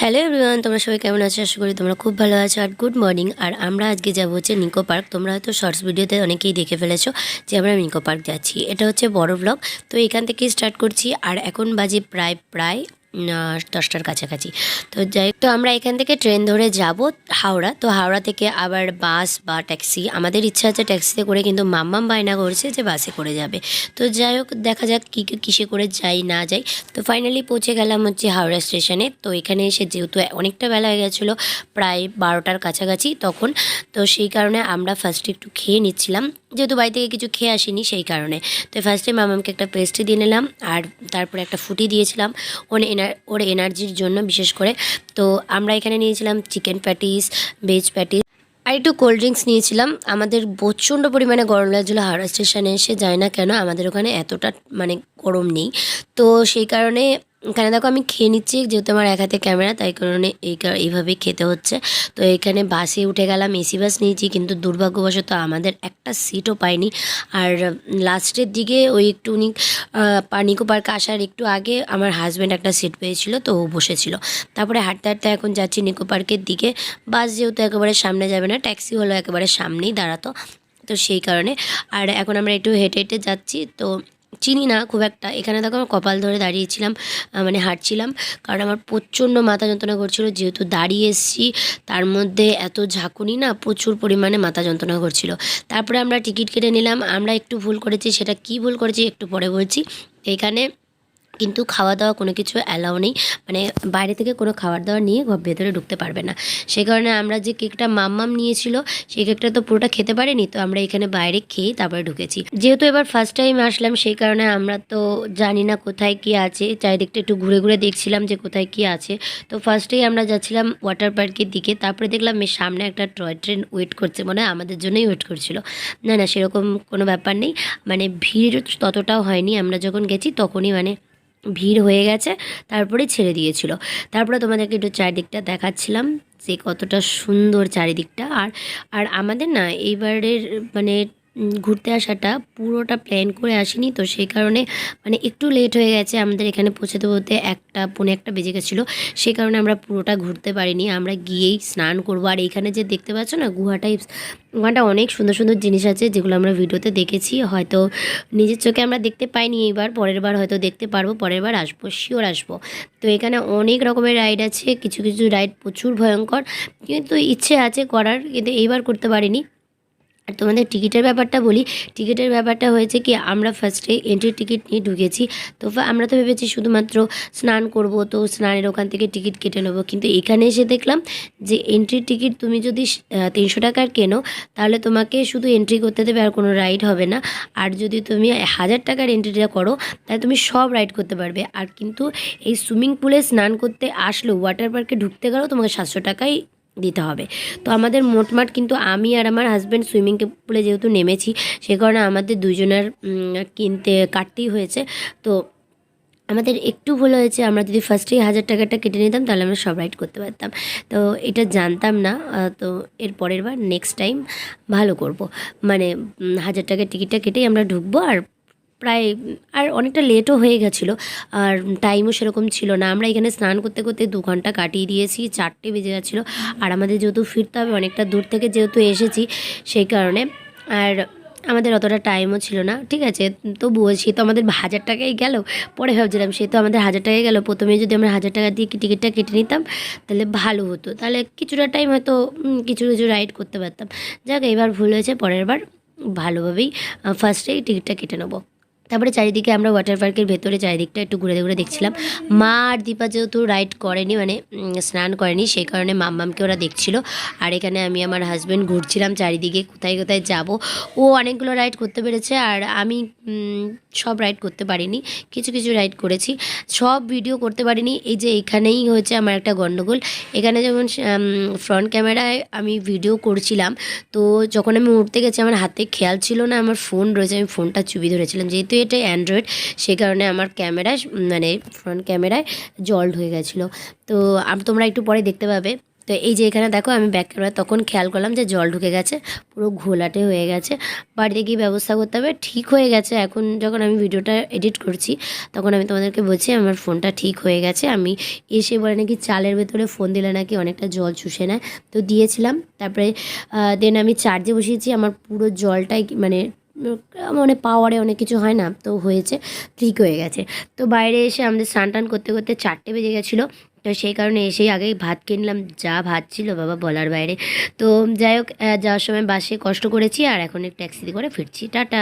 Hello everyone, তোমরা সবাই কেমন আছো? আশা করি তোমরা খুব ভালো আছো আর গুড মর্নিং। আর আমরা আজকে যাব হচ্ছে নিকো পার্ক। তোমরা হয়তো শর্টস ভিডিওতে অনেকেই দেখে ফেলেছো যে আমরা নিকো পার্ক যাচ্ছি। এটা হচ্ছে বড় ব্লগ। তো এখান থেকে স্টার্ট করছি। আর এখন বাজে প্রায় প্রায় দশটার কাছাকাছি। তো যাই, তো আমরা এখান থেকে ট্রেন ধরে যাব হাওড়া। তো হাওড়া থেকে আবার বাস বা ট্যাক্সি, আমাদের ইচ্ছা আছে ট্যাক্সিতে করে কিন্তু মাম্মাম বায়না করছে যে বাসে করে যাবে। তো যাই হোক, দেখা যাক কী, কিসে করে যাই, না যাই। তো ফাইনালি পৌঁছে গেলাম হচ্ছে হাওড়া স্টেশনে তো এখানে এসে যেহেতু অনেকটা বেলা হয়ে গেছিল, প্রায় বারোটার কাছাকাছি তখন। তো সেই কারণে আমরা ফার্স্টে একটু খেয়ে নিচ্ছিলাম। যেহেতু বাড়ি থেকে কিছু খেয়ে আসিনি সেই কারণে। তো ফার্স্টে মামামকে একটা পেস্ট্রি দিয়ে নিলাম আর তারপরে একটা ফুটি দিয়েছিলাম। ওর এনার ওর এনার্জির জন্য বিশেষ করে। তো আমরা এখানে নিয়েছিলাম চিকেন প্যাটিস ভেজ প্যাটিস আর একটু কোল্ড ড্রিঙ্কস নিয়েছিলাম। আমাদের প্রচণ্ড পরিমাণে গরম লাগছিল, হাওড়া স্টেশনে এসে যায় না কেন, আমাদের ওখানে এতটা মানে গরম নেই। তো সেই কারণে এখানে দেখো আমি খেয়ে নিচ্ছি, যেহেতু আমার এক হাতে ক্যামেরা, তাই কারণে এই এইভাবেই খেতে হচ্ছে। তো এখানে বাসে উঠে গেলাম, এসি বাস নিয়েছি, কিন্তু দুর্ভাগ্যবশত আমাদের একটা সিটও পাইনি। আর লাস্টের দিকে ওই একটুখানি নিকো পার্ক আসার একটু আগে আমার হাজব্যান্ড একটা সিট পেয়েছিল, তো ও বসেছিল। তারপরে হাঁটতে হাঁটতে এখন যাচ্ছি নিকো পার্কের দিকে। বাস যেহেতু একেবারে সামনে যাবে না, ট্যাক্সি হলো একেবারে সামনেই দাঁড়াতো, তো সেই কারণে। আর এখন আমরা একটু হেঁটে হেঁটে যাচ্ছি, তো চিনি না, খুব একটা। এখানে দেখো আমার কপাল ধরে দাঁড়িয়েছিলাম মানে হাঁটছিলাম। কারণ আমার প্রচণ্ড মাথা যন্ত্রণা করছিল, যেহেতু দাঁড়িয়ে এসেছি, তার মধ্যে এত ঝাঁকুনি না, প্রচুর পরিমাণে মাথা যন্ত্রণা করছিল। তারপরে আমরা টিকিট কেটে নিলাম। আমরা একটু ভুল করেছি, সেটা কি ভুল করেছি একটু পরে বলছি। এখানে কিন্তু খাওয়া দাওয়া কোনো কিছু অ্যালাউ নেই। মানে বাইরে থেকে কোনো খাবার দাবার নিয়ে ভেতরে ঢুকতে পারবে না। সেই কারণে আমরা যে কেকটা মাম্মাম নিয়েছিল, সেই কেকটা তো পুরোটা খেতে পারিনি, তো আমরা এখানে বাইরে খেয়ে তারপরে ঢুকেছি। যেহেতু এবার ফার্স্ট টাইম আসলাম, সেই কারণে আমরা তো জানি না কোথায় কি আছে। চারিদিকটা একটু ঘুরে ঘুরে দেখছিলাম যে কোথায় কি আছে। তো ফার্স্টেই আমরা যাচ্ছিলাম ওয়াটার পার্কের দিকে, তারপরে দেখলাম এর সামনে একটা টয় ট্রেন ওয়েট করছে মানে আমাদের জন্যই ওয়েট করছিল। না না, সেরকম কোনো ব্যাপার নেই। মানে ভিড় ততটাও হয়নি, আমরা যখন গেছি তখনই মানে ভিড় হয়ে গেছে, তারপরে ছেড়ে দিয়েছিল। তারপরে তোমাদেরকে একটু চারিদিকটা দেখাচ্ছিলাম যে কতটা সুন্দর চারিদিকটা। আর আর আমাদের না এইবারের মানে ঘুরতে আসাটা পুরোটা প্ল্যান করে আসিনি, তো সেই কারণে মানে একটু লেট হয়ে গেছে, আমাদের এখানে পৌঁছাতে পৌঁছতে একটা, পৌনে একটা বেজে গেছিল। সেই কারণে আমরা পুরোটা ঘুরতে পারিনি, আমরা গিয়েই স্নান করব। আর এইখানে যে দেখতে পাচ্ছ না, গুহা টাইপস ওখানটা অনেক সুন্দর সুন্দর জিনিস আছে, যেগুলো আমরা ভিডিওতে দেখেছি। হয়তো নিজের চোখে আমরা দেখতে পাইনি এইবার, পরের বার হয়তো দেখতে পারব, পরের বার আসব শিওর আসব। তো এখানে অনেক রকমের রাইড আছে, কিছু কিছু রাইড প্রচুর ভয়ঙ্কর, কিন্তু ইচ্ছে আছে করার, কিন্তু এইবার করতে পারিনি। আর তোমাদের টিকিটের ব্যাপারটা বলি, টিকিটের ব্যাপারটা হয়েছে কি, আমরা ফার্স্টে এন্ট্রি টিকিট নিয়ে ঢুকেছি। তো আমরা তো ভেবেছি শুধুমাত্র স্নান করব, তো স্নানের ওখান থেকে টিকিট কেটে নেব। কিন্তু এখানে এসে দেখলাম যে এন্ট্রি টিকিট তুমি যদি তিনশো টাকার কেনো, তাহলে তোমাকে শুধু এন্ট্রি করতে দেবে আর কোনো রাইড হবে না। আর যদি তুমি হাজার টাকার এন্ট্রিটা করো, তাহলে তুমি সব রাইড করতে পারবে। আর কিন্তু এই সুইমিং পুলে স্নান করতে আসলেও ওয়াটার পার্কে ঢুকতে গেলেও তোমাকে সাতশো টাকাই দিতে হবে। তো আমাদের মোটমাট কিন্তু আমি আর আমার হাজব্যান্ড সুইমিং পুলে যেহেতু নেমেছি, সে কারণে আমাদের দুজনের কিনতে, কাটতেই হয়েছে। তো আমাদের একটু ভুল হয়েছে, আমরা যদি ফার্স্টেই হাজার টাকাটা কেটে নিতাম, তাহলে আমরা সব রাইড করতে পারতাম। তো এটা জানতাম না তো এর পরের বার নেক্সট টাইম ভালো করব। মানে হাজার টাকার টিকিটটা কেটেই আমরা ঢুকবো আর প্রায়, আর অনেকটা লেটও হয়ে গেছিল, আর টাইমও সেরকম ছিল না। আমরা এখানে স্নান করতে করতে দু ঘণ্টা কাটিয়ে দিয়েছি, চারটে বেজে গেছিল। আর আমাদের যেহেতু ফিরতে হবে, অনেকটা দূর থেকে যেহেতু এসেছি, সেই কারণে। আর আমাদের অতটা টাইমও ছিল না, ঠিক আছে? তবুও সে তো আমাদের হাজার টাকাই গেল। পরে ভাবছিলাম, সে তো আমাদের হাজার টাকাই গেল। প্রথমে যদি আমরা হাজার টাকা দিয়ে টিকিটটা কেটে নিতাম, তাহলে ভালো হতো। তাহলে কিছুটা টাইম হয়তো কিছু কিছু রাইড করতে পারতাম। যাক, এবার ভুল হয়েছে, পরের বার ভালোভাবেই ফার্স্টেই টিকিটটা কেটে নেব। তারপরে চারিদিকে আমরা ওয়াটার পার্কের ভেতরে চারিদিকটা একটু ঘুরে ঘুরে দেখছিলাম। মা আর দীপা যেহেতু রাইড করেনি মানে স্নান করেনি, সেই কারণে মাম্মামকে ওরা দেখছিল। আর এখানে আমি আমার হাজব্যান্ড ঘুরছিলাম চারিদিকে, কোথায় কোথায় যাব। ও অনেকগুলো রাইড করতে পেরেছে আর আমি সব রাইড করতে পারিনি, কিছু কিছু রাইড করেছি। সব ভিডিও করতে পারিনি। এই যে এখানেই হয়েছে আমার একটা গণ্ডগোল এখানে যেমন ফ্রন্ট ক্যামেরায় আমি ভিডিও করছিলাম। তো যখন আমি উঠতে গেছি, আমার হাতে খেয়াল ছিল না, আমার ফোন রয়েছে, আমি ফোনটা চুবি ধরেছিলাম। যেহেতু এটা অ্যান্ড্রয়েড সেই কারণে আমার ক্যামেরায় মানে ফ্রন্ট ক্যামেরায় জল হয়ে গেছিল। তো তোমরা একটু পরে দেখতে পাবে। তো এই যে এখানে দেখো, আমি ব্যাক ক্যামেরা তখন খেয়াল করলাম যে জল ঢুকে গেছে, পুরো ঘোলাটে হয়ে গেছে। বাড়িতে গিয়ে ব্যবস্থা করতে হবে, ঠিক হয়ে গেছে। এখন যখন আমি ভিডিওটা এডিট করছি, তখন আমি তোমাদেরকে বলছি, আমার ফোনটা ঠিক হয়ে গেছে। আমি এসে বলে নাকি চালের ভেতরে ফোন দিলে নাকি অনেকটা জল চুষে নেয়। তো দিয়েছিলাম, তারপরে দেন আমি চার্জে বসিয়েছি, আমার পুরো জলটাই মানে মানে পাওয়ারে অনেক কিছু হয় না, তো হয়েছে, ঠিক হয়ে গেছে। তো বাইরে এসে আমাদের স্নান টান করতে করতে চারটে বেজে গেছিল, তো সেই কারণে এসেই আগেই ভাত কিনলাম যা ভাত ছিল বাবা বলার বাইরে। তো যাই হোক যাওয়ার সময় বাসে কষ্ট করেছি, আর এখন এক ট্যাক্সিতে করে ফিরছি, টাটা।